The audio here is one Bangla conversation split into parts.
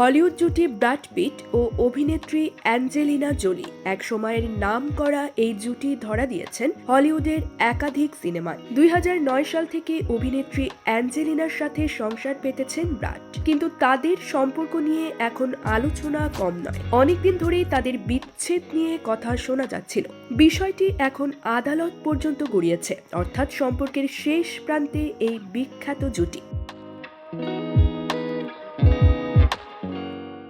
হলিউড জুটি ব্র্যাড পিট ও অভিনেত্রী অ্যাঞ্জেলিনা জোলি এক সময়ের নাম করা এই জুটি ধরা দিয়েছেন হলিউডের একাধিক সিনেমায়। দুই হাজার নয় সাল থেকে অভিনেত্রী অ্যাঞ্জেলিনার সাথে সংসার পেতেছেন ব্র্যাড কিন্তু তাদের সম্পর্ক নিয়ে এখন আলোচনা কম নয়। অনেকদিন ধরেই তাদের বিচ্ছেদ নিয়ে কথা শোনা যাচ্ছিল। বিষয়টি এখন আদালত পর্যন্ত গড়িয়েছে। অর্থাৎ সম্পর্কের শেষ প্রান্তে এই বিখ্যাত জুটি।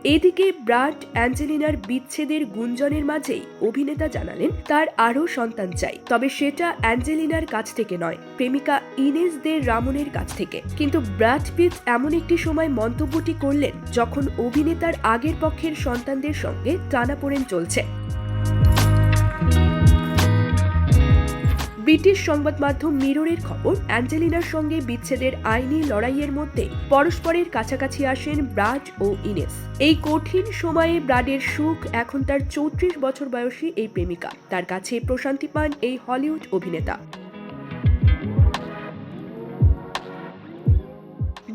এদিকে ব্রাড অ্যাঞ্জেলিনার বিচ্ছেদের গুঞ্জনের মাঝেই অভিনেতা জানালেন, তার আরও সন্তান চাই। তবে সেটা অ্যাঞ্জেলিনার কাছ থেকে নয়, প্রেমিকা ইনেস দে রামনের কাছ থেকে। কিন্তু ব্রাড পিট এমন একটি সময় মন্তব্যটি করলেন, যখন অভিনেতার আগের পক্ষের সন্তানদের সঙ্গে টানাপোড়েন চলছে। ব্রিটিশ সংবাদ মাধ্যম মিররের খবর, অ্যাঞ্জেলিনার সঙ্গে বিচ্ছেদের আইনি লড়াইয়ের মধ্যে পরস্পরের কাছাকাছি আসেন ব্রাড ও ইনেস। এই কঠিন সময়ে ব্রাডের সুখ এখন তার চৌত্রিশ বছর বয়সী এই প্রেমিকা। তার কাছে প্রশান্তি পান এই হলিউড অভিনেতা।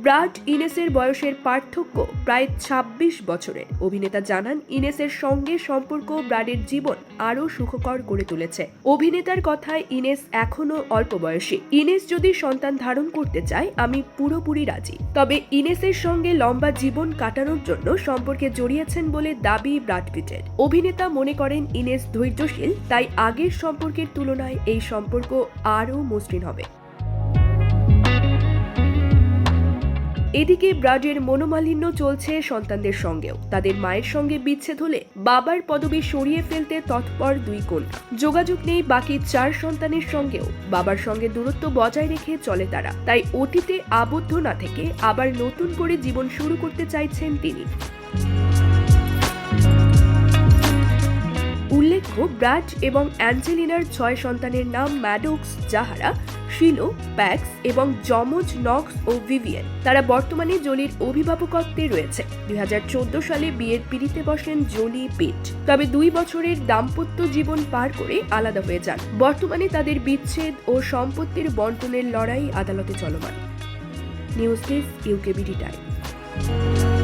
ব্রাড ইনেসের বয়সের পার্থক্য প্রায় ২৬ বছরের অভিনেতা জানান, ইনেসের সঙ্গে সম্পর্ক ব্রাডের জীবন আরও সুখকর করে তুলেছে। অভিনেতার কথায়, ইনেস এখনও অল্প বয়সী। ইনেস যদি সন্তান ধারণ করতে চায়, আমি পুরোপুরি রাজি। তবে ইনেসের সঙ্গে লম্বা জীবন কাটানোর জন্য সম্পর্কে জড়িয়েছেন বলে দাবি ব্রাড পিটের। অভিনেতা মনে করেন, ইনেস ধৈর্যশীল, তাই আগের সম্পর্কের তুলনায় এই সম্পর্ক আরও মসৃণ হবে। এদিকে ব্রাডের মনোমালিন্য চলছে সন্তানদের সঙ্গেও। তাদের মায়ের সঙ্গে বিচ্ছেদ হলে বাবার পদবি সরিয়ে ফেলতে তৎপর দুই কন্যা। যোগাযোগ নেই বাকি চার সন্তানের সঙ্গেও। বাবার সঙ্গে দূরত্ব বজায় রেখে চলে তারা। তাই অতীতে আবদ্ধ না থেকে আবার নতুন করে জীবন শুরু করতে চাইছেন তিনি। উল্লেখ্য ব্র্যাড এবং অ্যাঞ্জেলিনার ছয় সন্তানের নাম ম্যাডোক্স যাহারা শিলো, প্যাক্স এবং যমজ, নক্স ও ভিভিয়েন। তারা বর্তমানে জোলির অভিভাবকত্বে রয়েছে। দুই হাজার চোদ্দ সালে বিয়ের পিড়িতে বসেন জোলি পিট। তবে দুই বছরের দাম্পত্য জীবন পার করে আলাদা হয়ে যান। বর্তমানে তাদের বিচ্ছেদ ও সম্পত্তির বন্টনের লড়াই আদালতে চলমান। News desk UKBD time.